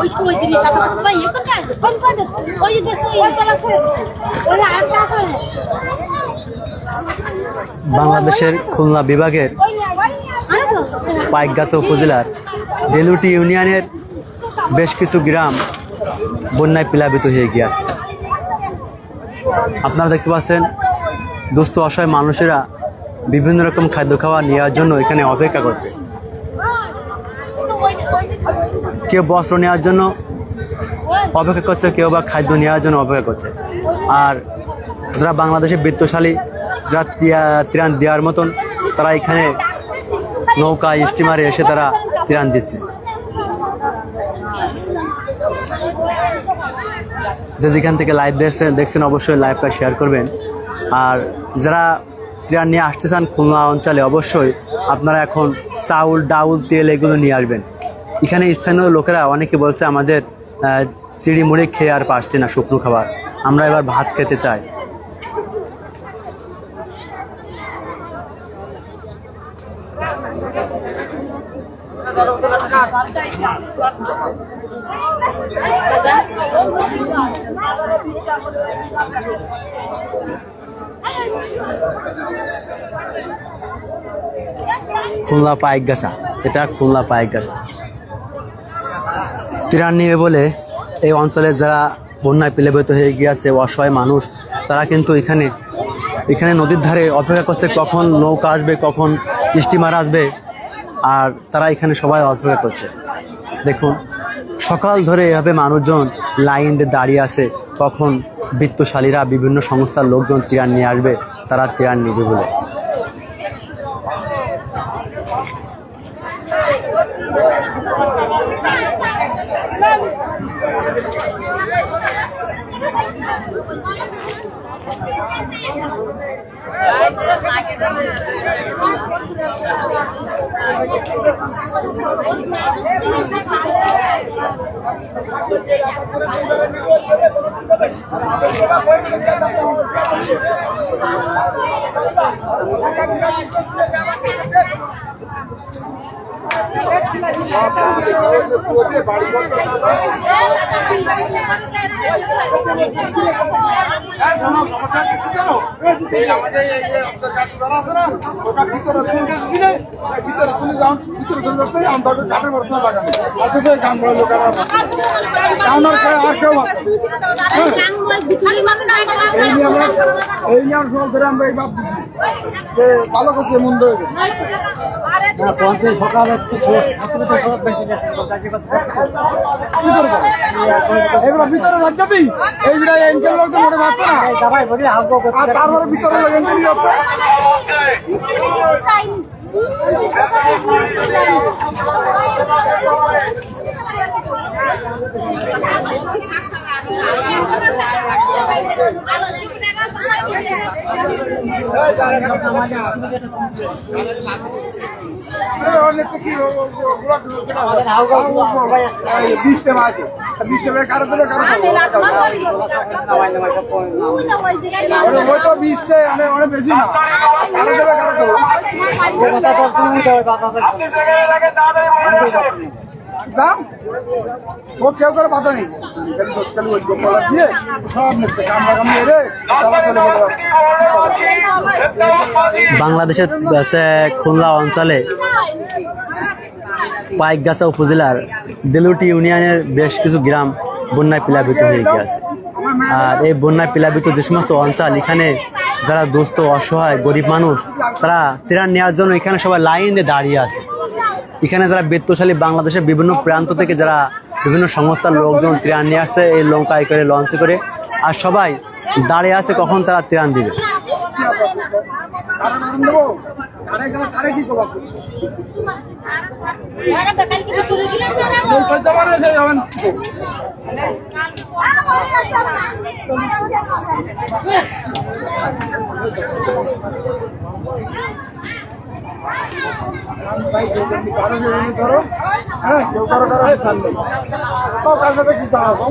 ওই সময় জিনিস আপনার ভাই ইয়ে করতে আসে ফোন করে ওই যে দেশ ওই পালা করে ওই আর কা করে বাংলাদেশের খুলনা বিভাগের পাইকগাছা উপজেলার দেলুটি ইউনিয়নের বেশ কিছু গ্রাম বন্যায় প্লাবিত হয়ে গিয়েছে। আপনারা দেখতে পাচ্ছেন দুস্থ অসহায় মানুষেরা বিভিন্ন রকম খাদ্য খাবার নেওয়ার জন্য এখানে অপেক্ষা করছে। কেউ বস্ত্র নেওয়ার জন্য অপেক্ষা করছে, কেউ বা খাদ্য নেওয়ার জন্য অপেক্ষা করছে। আর যারা বাংলাদেশের বৃত্তশালী, যারা ত্রাণ দেওয়ার মতন, তারা এখানে নৌকা, স্টিমারে এসে তারা ত্রাণ দিচ্ছে। যে যেখান থেকে লাইভ দেখছেন দেখছেন অবশ্যই লাইভটা শেয়ার করবেন। আর যারা ত্রাণ নিয়ে আসতে চান খুলনা অঞ্চলে, অবশ্যই আপনারা এখন চাউল, ডাউল, তেল এগুলো নিয়ে আসবেন। এখানে স্থানীয় লোকেরা অনেকে বলছে আমাদের চিড়ি মুড়ি খেয়ে আর পারছি না শুকনো খাবার। আমরা এবার ভাত খেতে চাই। খুলনা পাইক গাছা এটা খুলনা পাইক গাছা ত্রাণ নিবে বলে এই অঞ্চলে যারা বন্যায় প্লেবিত হয়ে গিয়েছে অসহায় মানুষ, তারা কিন্তু এখানে এখানে নদীর ধারে অপেক্ষা করছে কখন নৌকা আসবে, কখন স্টিমার আসবে, আর তারা এখানে সবাই অপেক্ষা করছে। দেখুন, সকাল ধরে এভাবে মানুষজন লাইন দিয়ে দাঁড়িয়ে আছে, কখন বৃত্তশালীরা বিভিন্ন সংস্থার লোকজন ত্রাণ নিয়ে আসবে, তারা ত্রাণ নিবে বলে। এই আমাদের এই যে। আর কেউ-। এই নিয়ে আমরা এই নিয়ে আমরা সবাই ধরে আমরা এই ভাব দিচ্ছি। যে ভালো করছে মন্দ হয়ে গেছে। কি করব? এগুলো ভিতরে রাখ যাবি এই যে এনকেল লোক মোটে ভাবতো না তারপরে ভিতরে এনকেল যাচ্ছে বিশটা মাছ বিশটা মাছ কারও দেবে কারও ওই তো বিশটা অনেক অনেক বেশি না কারও দেবে কারও দেবে দাম? ও কেউ করে বাধা নেই। দিয়ে সব নিচ্ছে কামড়া বাংলাদেশের খুলনা অঞ্চলে পাইকগাছা উপজেলার দেলুটি ইউনিয়নের বেশ কিছু গ্রাম বন্যায় প্লাবিত হয়ে গিয়েছে। আর এই বন্যায় প্লাবিত যে সমস্ত অঞ্চল, এখানে যারা দুস্থ, অসহায়, গরিব মানুষ, তারা ত্রাণ নেওয়ার জন্য এখানে সবাই লাইনে দাঁড়িয়ে আছে। এখানে যারা বৃত্তশালী বাংলাদেশের বিভিন্ন প্রান্ত থেকে যারা বিভিন্ন সংস্থার লোকজন ত্রাণ নিয়ে আসছে, এই নৌকায় করে লঞ্চে করে, আর সবাই দাঁড়িয়ে আছে কখন তারা ত্রাণ দিবে। ধরো হ্যাঁ কেউ কারও কারও ছাড়লো কার সাথে কি দাঁড়াবো